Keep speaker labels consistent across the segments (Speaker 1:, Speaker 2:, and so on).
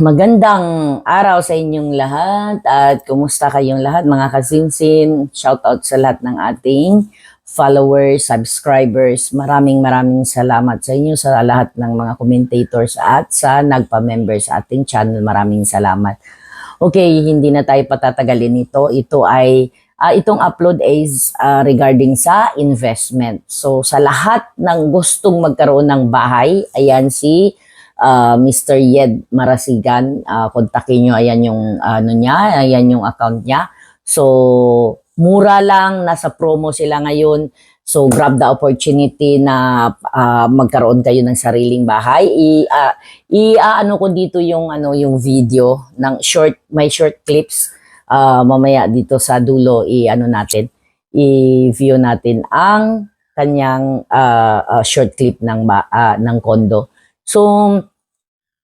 Speaker 1: Magandang araw sa inyong lahat at kumusta kayong lahat mga kasinsin. Shout out sa lahat ng ating followers, subscribers. Maraming maraming salamat sa inyo sa lahat ng mga commentators at sa nagpa-member sa ating channel. Maraming salamat. Okay, hindi na tayo patatagalin ito. Ito ay ah, itong upload is ah, regarding sa investment. So sa lahat ng gustong magkaroon ng bahay, ayan si uh, Mr. Yed Marasigan. Uh, kontakin nyo, ayan yung ano niya, ayan yung account niya. So, mura lang, nasa promo sila ngayon. So, grab the opportunity na uh, magkaroon kayo ng sariling bahay. I, uh, i uh, ko dito yung ano yung video ng short, may short clips. Uh, mamaya dito sa dulo i ano natin, i-view natin ang kanyang uh, uh, short clip ng ba, uh, ng kondo. So,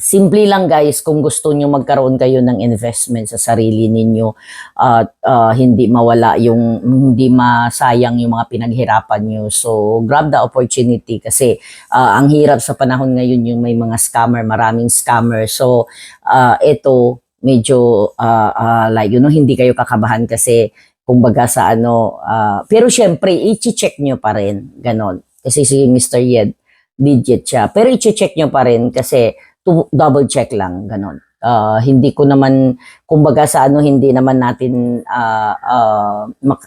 Speaker 1: Simple lang guys, kung gusto nyo magkaroon kayo ng investment sa sarili ninyo at uh, hindi mawala yung, hindi masayang yung mga pinaghirapan nyo. So, grab the opportunity kasi uh, ang hirap sa panahon ngayon yung may mga scammer, maraming scammer. So, uh, ito medyo uh, uh, like, you know, hindi kayo kakabahan kasi kumbaga sa ano, uh, pero syempre, i-check nyo pa rin, ganon. Kasi si Mr. Yed, digit siya. Pero i-check nyo pa rin kasi double check lang, ganun. Uh, hindi ko naman, kumbaga sa ano, hindi naman natin uh, uh,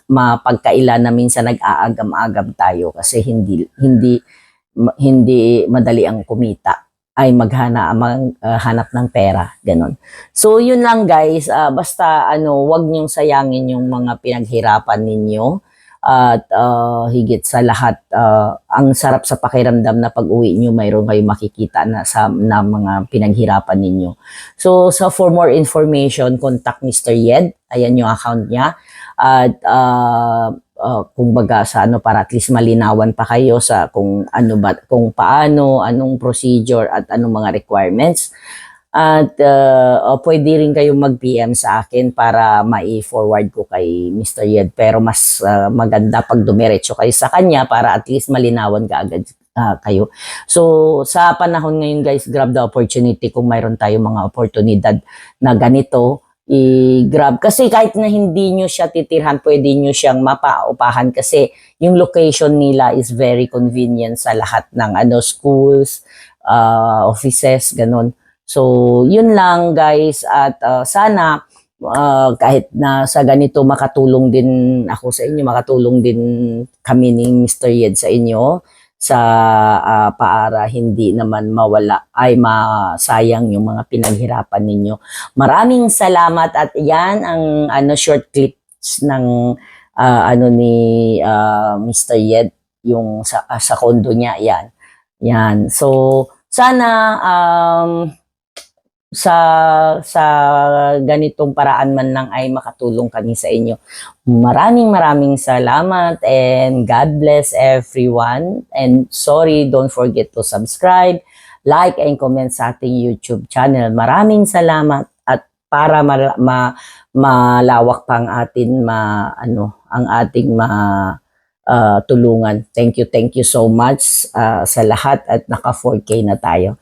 Speaker 1: mapagkaila na minsan nag-aagam-agam tayo kasi hindi, hindi, hindi madali ang kumita ay maghana mag, uh, hanap ng pera, ganun. So yun lang guys, uh, basta ano, wag niyong sayangin yung mga pinaghirapan ninyo at uh, higit sa lahat uh, ang sarap sa pakiramdam na pag-uwi niyo mayroon kayong makikita na sa na mga pinaghirapan ninyo. So so for more information contact Mr. Yed. Ayan yung account niya. At uh, uh, kung baga sa ano para at least malinawan pa kayo sa kung ano ba kung paano, anong procedure at anong mga requirements. At uh, uh, pwede rin kayong mag-PM sa akin para mai-forward ko kay Mr. Yed. Pero mas uh, maganda pag dumiretso kayo sa kanya para at least malinawan ka agad uh, kayo. So sa panahon ngayon guys, grab the opportunity kung mayroon tayong mga oportunidad na ganito i-grab. Kasi kahit na hindi nyo siya titirhan, pwede nyo siyang mapaupahan kasi yung location nila is very convenient sa lahat ng ano schools, uh, offices, ganun. So, yun lang guys at uh, sana uh, kahit na sa ganito makatulong din ako sa inyo, makatulong din kami ni Mr. Yed sa inyo sa uh, para hindi naman mawala ay masayang yung mga pinaghirapan ninyo. Maraming salamat at yan ang ano short clips ng uh, ano ni uh, Mr. Yed yung sa uh, sa kondo niya yan. Yan. So sana um sa sa ganitong paraan man lang ay makatulong kami sa inyo. Maraming maraming salamat and God bless everyone. And sorry, don't forget to subscribe, like, and comment sa ating YouTube channel. Maraming salamat at para ma, ma malawak pang atin ma ano ang ating ma uh, tulungan. Thank you, thank you so much uh, sa lahat at naka 4K na tayo.